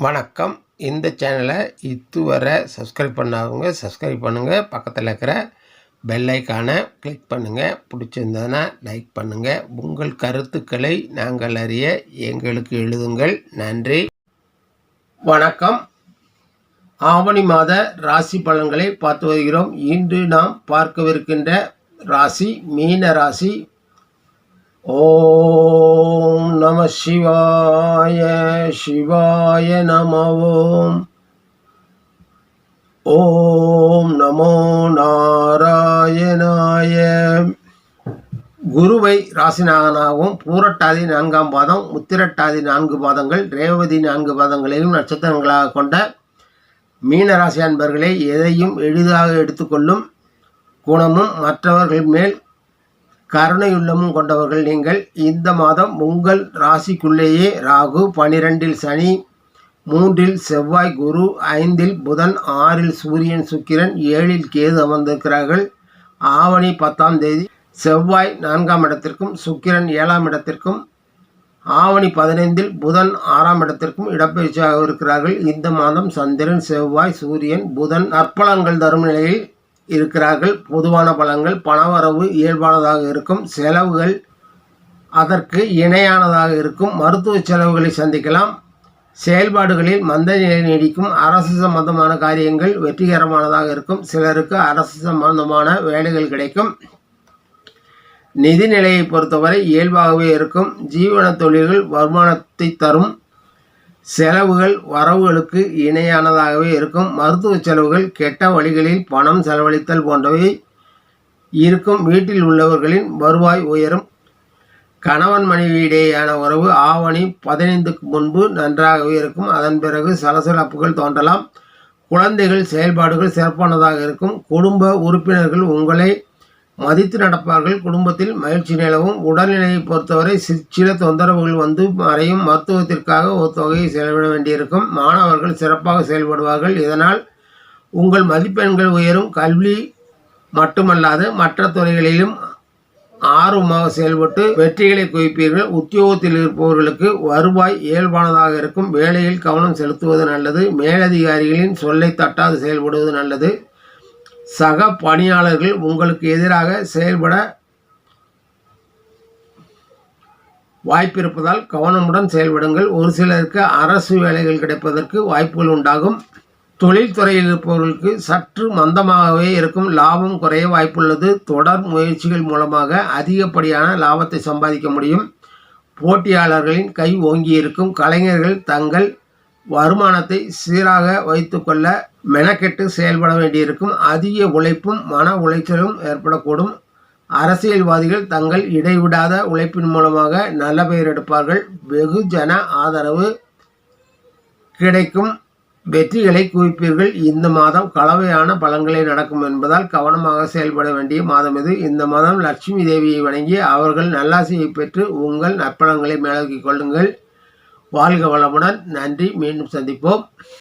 வணக்கம். இந்த சேனலை இதுவரை சப்ஸ்கிரைப் பண்ணாதவங்க சப்ஸ்கிரைப் பண்ணுங்கள் பக்கத்தில் இருக்கிற பெல் ஐக்கானை கிளிக் பண்ணுங்கள் பிடிச்சிருந்ததுன்னா லைக் பண்ணுங்கள் உங்கள் கருத்துக்களை நாங்கள் அறிய எங்களுக்கு எழுதுங்கள். நன்றி. வணக்கம். ஆவணி மாத ராசி பலன்களை பார்த்து வருகிறோம். இன்று நாம் பார்க்கவிருக்கின்ற ராசி மீன ராசி. ஓ சிவாய சிவாய நம ஓம் ஓம் நமோ நாராயணாய குருவை ராசிநாதனாகவும் பூரட்டாதி நான்காம் பாதம் முத்திரட்டாதி நான்கு பாதங்கள் ரேவதி நான்கு பாதங்களையும் நட்சத்திரங்களாக கொண்ட மீனராசி அன்பர்களே எதையும் எளிதாக எடுத்துக்கொள்ளும் குணமும் மற்றவர்கள் மேல் கருணையுள்ளமும் கொண்டவர்கள் நீங்கள். இந்த மாதம் உங்கள் ராசிக்குள்ளேயே ராகு பனிரெண்டில் சனி மூன்றில் செவ்வாய் குரு ஐந்தில் புதன் ஆறில் சூரியன் சுக்கிரன் ஏழில் கேது அமர்ந்திருக்கிறார்கள். ஆவணி பத்தாம் தேதி செவ்வாய் நான்காம் இடத்திற்கும் சுக்கிரன் ஏழாம் இடத்திற்கும் ஆவணி பதினைந்தில் புதன் ஆறாம் இடத்திற்கும் இடப்பெயர்ச்சியாக இருக்கிறார்கள். இந்த மாதம் சந்திரன் செவ்வாய் சூரியன் புதன் நற்பலங்கள் தரும் நிலையில் இருக்கிறார்கள். பொதுவான பலன்கள் பணவரவு இயல்பானதாக இருக்கும். செலவுகள் அதற்கு இணையானதாக இருக்கும். மருத்துவ செலவுகளை சந்திக்கலாம். செயல்பாடுகளில் மந்த நிலை நீடிக்கும். அரசு சம்பந்தமான காரியங்கள் வெற்றிகரமானதாக இருக்கும். சிலருக்கு அரசு சம்பந்தமான வேலைகள் கிடைக்கும். நிதி நிலையை பொறுத்தவரை இயல்பாகவே இருக்கும். ஜீவன தொழில்கள் வருமானத்தை தரும். செலவுகள் வரவுகளுக்கு இணையானதாகவே இருக்கும். மருத்துவ செலவுகள் கெட்ட வழிகளில் பணம் செலவழித்தல் போன்றவை இருக்கும். வீட்டில் உள்ளவர்களின் வருவாய் உயரும். கணவன் மனைவியிடையேயான உறவு ஆவணி பதினைந்துக்கு முன்பு நன்றாகவே இருக்கும். அதன் பிறகு சலசலப்புகள் தோன்றலாம். குழந்தைகள் செயல்பாடுகள் சிறப்பானதாக இருக்கும். குடும்ப உறுப்பினர்கள் உங்களை மதித்து நடப்பார்கள். குடும்பத்தில் மகிழ்ச்சி நிலவும். உடல்நிலையை பொறுத்தவரை சில தொந்தரவுகள் வந்து மறையும். மருத்துவத்திற்காக ஒரு தொகையை செலவிட வேண்டியிருக்கும். மாணவர்கள் சிறப்பாக செயல்படுவார்கள். இதனால் உங்கள் மதிப்பெண்கள் உயரும். கல்வி மட்டுமல்லாது மற்ற துறைகளிலும் ஆர்வமாக செயல்பட்டு வெற்றிகளை குவிப்பீர்கள். உத்தியோகத்தில் இருப்பவர்களுக்கு வருவாய் இயல்பானதாக இருக்கும். வேலையில் கவனம் செலுத்துவது நல்லது. மேலதிகாரிகளின் சொல்லை தட்டாது செயல்படுவது நல்லது. சக பணியாளர்கள் உங்களுக்கு எதிராக செயல்பட வாய்ப்பிருப்பதால் கவனமுடன் செயல்படுங்கள். ஒரு சிலருக்கு அரசு வேலைகள் கிடைப்பதற்கு வாய்ப்புகள் உண்டாகும். தொழில்துறையில் இருப்பவர்களுக்கு சற்று மந்தமாகவே இருக்கும். லாபம் குறைய வாய்ப்புள்ளது. தொடர் முயற்சிகள் மூலமாக அதிகப்படியான லாபத்தை சம்பாதிக்க முடியும். போட்டியாளர்களின் கை ஓங்கி இருக்கும். கலைஞர்கள் தங்கள் வருமானத்தை சீராக வைத்துக்கொள்ள மெனக்கெட்டு செயல்பட வேண்டியிருக்கும் அதிக உழைப்பும் மன உளைச்சலும் ஏற்படக்கூடும். அரசியல்வாதிகள் தங்கள் இடைவிடாத உழைப்பின் மூலமாக நல்ல பெயர் எடுப்பார்கள். வெகுஜன ஆதரவு கிடைக்கும் வெற்றிகளை குவிப்பீர்கள். இந்த மாதம் கலவையான பலன்களை நடக்கும் என்பதால் கவனமாக செயல்பட வேண்டிய மாதம் இது. இந்த மாதம் லட்சுமி தேவியை வணங்கி அவர்கள் நல்லாசியை பெற்று உங்கள் நற்பலன்களை மேலோக்கிக் கொள்ளுங்கள். வாழ்க வளமுடன். நன்றி. மீண்டும் சந்திப்போம்.